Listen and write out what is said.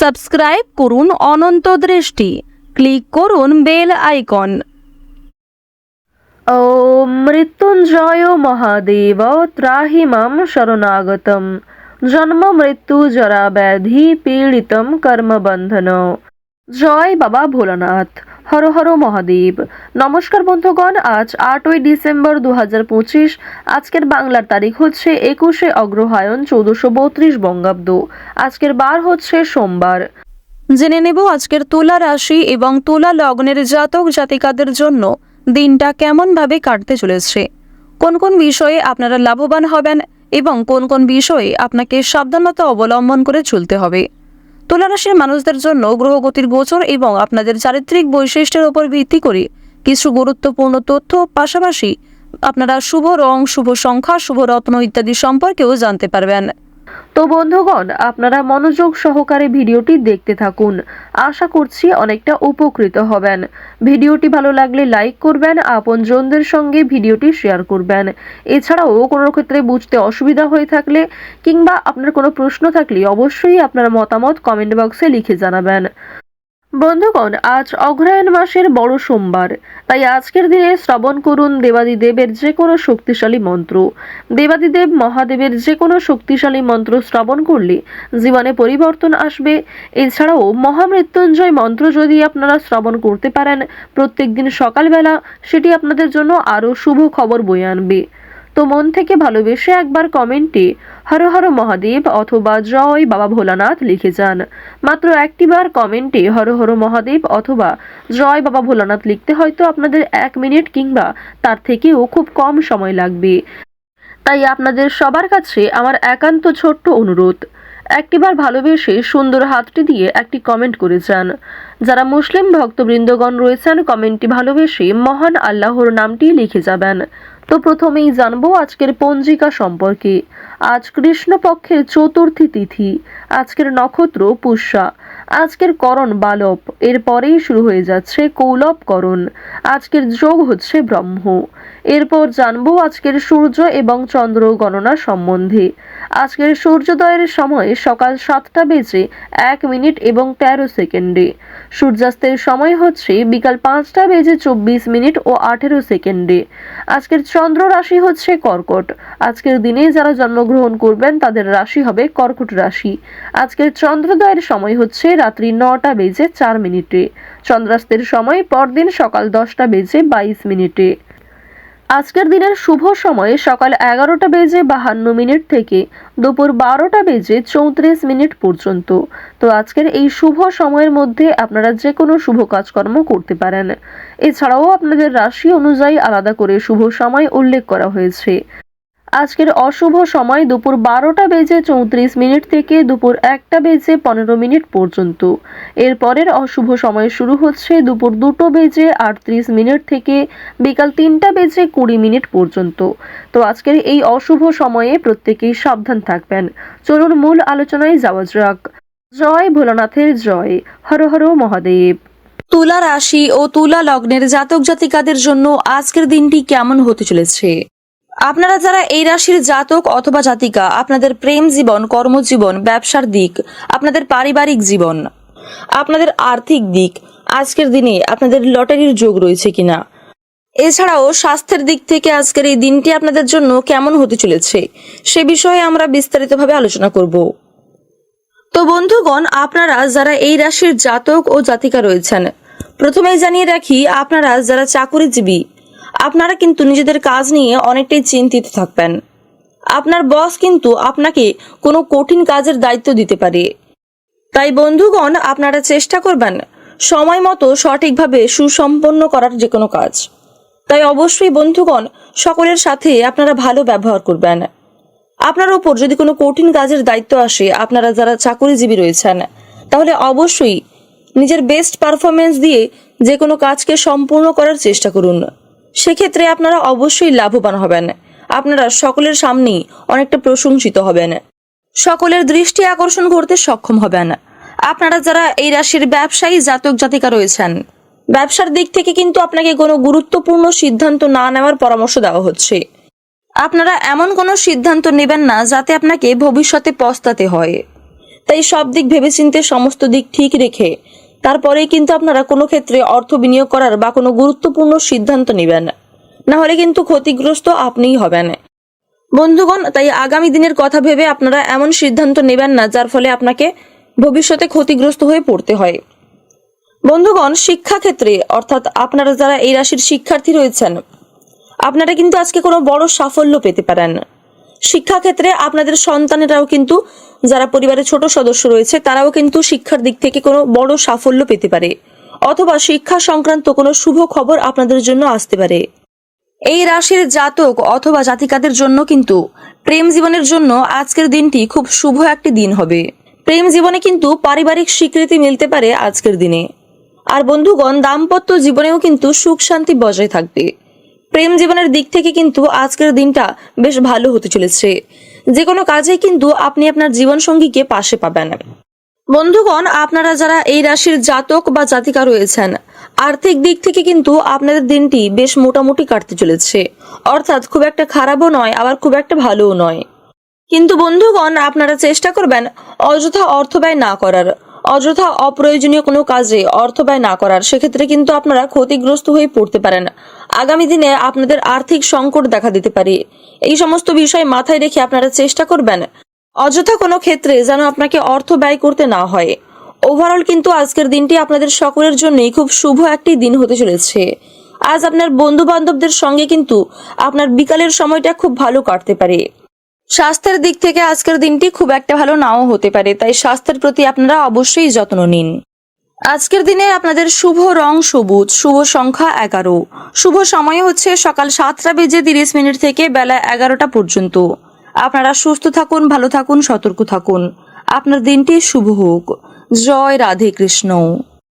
Subscribe করুন অনন্ত দৃষ্টি। Click করুন বেল আইকন। ও মৃত্যুঞ্জয় মহাদেব, ত্রাহি মাম শরণাগতম। জন্ম মৃত্যু জরা ব্যাধি পীড়িতম কর্মবন্ধন জয় বাবা ভোলানাথ। হর হর মহাদেব। নমস্কার বন্ধুগণ, আজ আটই ডিসেম্বর দু পঁচিশ। আজকের বাংলার তারিখ হচ্ছে একুশে অগ্রহায়ণ চৌদ্দশো বত্রিশ বঙ্গাব্দ। আজকের বার হচ্ছে সোমবার। জেনে নেব আজকের তুলা রাশি এবং তুলা লগ্নের জাতক জাতিকাদের জন্য দিনটা কেমনভাবে কাটতে চলেছে। কোন কোন বিষয়ে আপনারা লাভবান হবেন এবং কোন কোন বিষয়ে আপনাকে সাবধানতা অবলম্বন করে চলতে হবে। তুলা রাশির মানুষদের জন্য গ্রহগতির গোচর এবং আপনাদের চারিত্রিক বৈশিষ্ট্যের উপর ভিত্তি করে কিছু গুরুত্বপূর্ণ তথ্য, পাশাপাশি আপনারা শুভ রং, শুভ সংখ্যা, শুভ রত্ন ইত্যাদি সম্পর্কেও জানতে পারবেন। তো বন্ধুগণ, আপনারা মনোযোগ সহকারে ভিডিওটি দেখতে থাকুন। আশা করছি অনেকটা উপকৃত হবেন। ভিডিওটি ভালো লাগলে লাইক করবেন, আপনজনদের সঙ্গে ভিডিওটি শেয়ার করবেন। এছাড়াও কোনো ক্ষেত্রে বুঝতে অসুবিধা হয়ে থাকলে কিংবা আপনার কোনো প্রশ্ন থাকলে অবশ্যই আপনার মতামত কমেন্ট বক্সে লিখে জানাবেন। বন্ধুগণ, আজ অগ্রহায়ণ মাসের বড় সোমবার। তাই আজকের দিনে শ্রবণ করুন দেবাদিদেবের যে কোনো শক্তিশালী মন্ত্র। দেবাদিদেব মহাদেবের যে কোনো শক্তিশালী মন্ত্র শ্রবণ করলে জীবনে পরিবর্তন আসবে। এছাড়াও মহামৃত্যুঞ্জয় মন্ত্র যদি আপনারা শ্রবণ করতে পারেন প্রত্যেক দিন সকালবেলা সেটি আপনাদের জন্য আরও শুভ খবর বয়ে আনবে। তো মন থেকে ভালোবেসে একবার কমেন্টে হর হর মহাদেব অথবা জয় বাবা ভোলানাথ লিখে যান। মাত্র একটিবার কমেন্টে হর হর মহাদেব অথবা জয় বাবা ভোলানাথ লিখতে হয়তো আপনাদের এক মিনিট কিংবা তার থেকেও খুব কম সময় লাগবে। তাই আপনাদের সবার কাছে আমার একান্ত ছোট্ট অনুরোধ, একটিবার ভালোবেসে সুন্দর হাতটি দিয়ে একটি কমেন্ট করে যান। যারা মুসলিম ভক্তবৃন্দগণ রয়েছেন, কমেন্টটি ভালোবেসে মহান আল্লাহর নামটি লিখে যাবেন। তো প্রথমেই জানব আজকের পঞ্জিকা সম্পর্কে। আজ কৃষ্ণপক্ষের চতুর্থী তিথি আজকের নক্ষত্র পুষ্যা। আজকের করণ বালব এরপরেই শুরু হয়ে যাচ্ছে কৌলব করণ। আজকের যোগ হচ্ছে ব্রহ্ম। এরপর জানব আজকের সূর্য এবং চন্দ্র গণনা সম্বন্ধে। আজকের সূর্যোদয়ের সময় সকাল সাতটা বেজে এক মিনিট এবং তেরো সেকেন্ডে। সূর্যাস্তের সময় হচ্ছে বিকাল পাঁচটা বেজে চব্বিশ মিনিট ও আঠেরো সেকেন্ডে। আজকের চন্দ্র রাশি হচ্ছে কর্কট। আজকের দিনে যারা জন্মগ্রহণ করবেন তাদের রাশি হবে কর্কট রাশি। আজকের চন্দ্রোদয়ের সময় হচ্ছে রাত্রি নটা বেজে চার মিনিটে। চন্দ্রাস্তের সময় পরদিন সকাল দশটা বেজে বাইশ মিনিটে। আজকের দিনের শুভ সময়ে সকাল এগারোটা বেজে বাহান্ন মিনিট থেকে দুপুর বারোটা বেজে চৌত্রিশ মিনিট পর্যন্ত। তো আজকের এই শুভ সময়ের মধ্যে আপনারা যে কোনো শুভ কাজকর্ম করতে পারেন। এছাড়াও আপনাদের রাশি অনুযায়ী আলাদা করে শুভ সময় উল্লেখ করা হয়েছে। আজকের অশুভ সময় দুপুর বারোটা বেজে চৌত্রিশ মিনিট থেকে দুপুর একটা বেজে পনেরো মিনিট পর্যন্ত। এরপরের অশুভ সময় শুরু হচ্ছে দুপুর দুটো বেজে আটত্রিশ মিনিট থেকে বিকাল তিনটা বেজে কুড়ি মিনিট পর্যন্ত। তো আজকের এই অশুভ সময়ে প্রত্যেকেই সাবধান থাকবেন। চলুন মূল আলোচনায় যাওয়া যাক। জয় ভোলানাথের জয়। হর হর মহাদেব। তুলা রাশি ও তুলা লগ্নের জাতক জাতিকাদের জন্য আজকের দিনটি কেমন হতে চলেছে? আপনারা যারা এই রাশির জাতক অথবা জাতিকা, আপনাদের প্রেম জীবন, কর্মজীবন, ব্যবসার দিক, আপনাদের পারিবারিক জীবন, আপনাদের আর্থিক দিক, আজকের দিনে আপনাদের লটারির যোগ রয়েছে কিনা? এছাড়াও স্বাস্থ্যের দিক থেকে আজকের এই দিনটি আপনাদের জন্য কেমন হতে চলেছে, সে বিষয়ে আমরা বিস্তারিতভাবে আলোচনা করব। তো বন্ধুগণ, আপনারা যারা এই রাশির জাতক ও জাতিকা রয়েছেন, প্রথমেই জানিয়ে রাখি, আপনারা যারা চাকুরিজীবী আপনারা কিন্তু নিজেদের কাজ নিয়ে অনেকটাই চিন্তিত থাকবেন। আপনার বস কিন্তু আপনাকে কোনো কঠিন কাজের দায়িত্ব দিতে পারে। তাই বন্ধুগণ, আপনারা চেষ্টা করবেন সময় মতো সঠিকভাবে সুসম্পন্ন করার যে কোনো কাজ। তাই অবশ্যই বন্ধুগণ, সকলের সাথে আপনারা ভালো ব্যবহার করবেন। আপনার ওপর যদি কোনো কঠিন কাজের দায়িত্ব আসে, আপনারা যারা চাকরিজীবী রয়েছেন, তাহলে অবশ্যই নিজের বেস্ট পারফরমেন্স দিয়ে যে কোনো কাজকে সম্পূর্ণ করার চেষ্টা করুন। সেক্ষেত্রে আপনারা অবশ্যই লাভবান হবেন। আপনারা সকলের সামনেই অনেকটা প্রশংসিত হবেন। সকলের দৃষ্টি আকর্ষণ করতে সক্ষম হবেন। আপনারা যারা এই রাশির ব্যবসায়ী, জাতক, জাতিকা রয়েছেন, ব্যবসার দিক থেকে কিন্তু আপনাকে কোনো গুরুত্বপূর্ণ সিদ্ধান্ত না নেওয়ার পরামর্শ দেওয়া হচ্ছে। আপনারা এমন কোনো সিদ্ধান্ত নেবেন না যাতে আপনাকে ভবিষ্যতে পস্তাতে হয়। তাই সব দিক ভেবেচিন্তে সমস্ত দিক ঠিক রেখে তারপরেই কিন্তু আপনারা কোনো ক্ষেত্রে অর্থ বিনিয়োগ করার বা কোনো গুরুত্বপূর্ণ সিদ্ধান্ত নেবেন। না হলে কিন্তু ক্ষতিগ্রস্ত আপনিই হবেন। বন্ধুগণ, তাই আগামী দিনের কথা ভেবে আপনারা এমন সিদ্ধান্ত নেবেন না, যার ফলে আপনাকে ভবিষ্যতে ক্ষতিগ্রস্ত হয়ে পড়তে হয়। বন্ধুগণ, শিক্ষাক্ষেত্রে, অর্থাৎ আপনারা যারা এই রাশির শিক্ষার্থী রয়েছেন, আপনারা কিন্তু আজকে কোনো বড় সাফল্য পেতে পারেন। শিক্ষাক্ষেত্রে আপনাদের সন্তানেরাও কিন্তু যারা পরিবারের ছোট সদস্য রয়েছে, তারাও কিন্তু শিক্ষার দিক থেকে কোনো বড় সাফল্য পেতে পারে। অথবা শিক্ষা সংক্রান্ত কোনো শুভ খবর আপনাদের জন্য আসতে পারে। এই রাশির জাতক অথবা জাতিকাদের জন্য কিন্তু প্রেম জীবনের জন্য আজকের দিনটি খুব শুভ একটি দিন হবে। প্রেম জীবনে কিন্তু পারিবারিক স্বীকৃতি মিলতে পারে আজকের দিনে। আর বন্ধুগণ, দাম্পত্য জীবনেও কিন্তু সুখ শান্তি বজায় থাকবে। প্রেম জীবনের দিক থেকে কিন্তু আজকের দিনটা বেশ ভালো হতে চলেছে। যে কোনো কাজে কিন্তু আপনি আপনার জীবন সঙ্গীকে পাশে পাবেন। বন্ধুগণ, আপনারা যারা এই রাশির জাতক বা জাতিকা রয়েছেন, আর্থিক দিক থেকে কিন্তু আপনাদের দিনটি বেশ মোটামুটি কাটতে চলেছে। অর্থাৎ খুব একটা খারাপও নয়, আবার খুব একটা ভালোও নয়। কিন্তু বন্ধুগণ, আপনারা চেষ্টা করবেন অযথা অর্থ ব্যয় না করার, অযথা অপ্রয়োজনীয় কোনো কাজে অর্থ ব্যয় না করার। সেক্ষেত্রে কিন্তু আপনারা ক্ষতিগ্রস্ত হয়ে পড়তে পারেন। আগামী দিনে আপনাদের আর্থিক সংকট দেখা দিতে পারে। এই সমস্ত বিষয় মাথায় রেখে আপনারা চেষ্টা করবেন। অযথা কোনো ক্ষেত্রে যেন আপনাকে অর্থ ব্যয় করতে না হয়। ওভারঅল কিন্তু আজকের দিনটি আপনাদের সকলের জন্যই খুব শুভ একটি দিন হতে চলেছে। আজ আপনার বন্ধু বান্ধবদের সঙ্গে কিন্তু আপনার বিকালের সময়টা খুব ভালো কাটতে পারে। স্বাস্থ্যের দিক থেকে আজকের দিনটি খুব একটা ভালো নাও হতে পারে, তাই স্বাস্থ্যের প্রতি আপনারা অবশ্যই যত্ন নিন। আজকের দিনে আপনাদের শুভ রং সবুজ, শুভ সংখ্যা এগারো। শুভ সময় হচ্ছে সকাল সাতটা বেজে তিরিশ মিনিট থেকে বেলা এগারোটা পর্যন্ত। আপনারা সুস্থ থাকুন, ভালো থাকুন, সতর্ক থাকুন। আপনার দিনটি শুভ হোক। জয় রাধে কৃষ্ণ।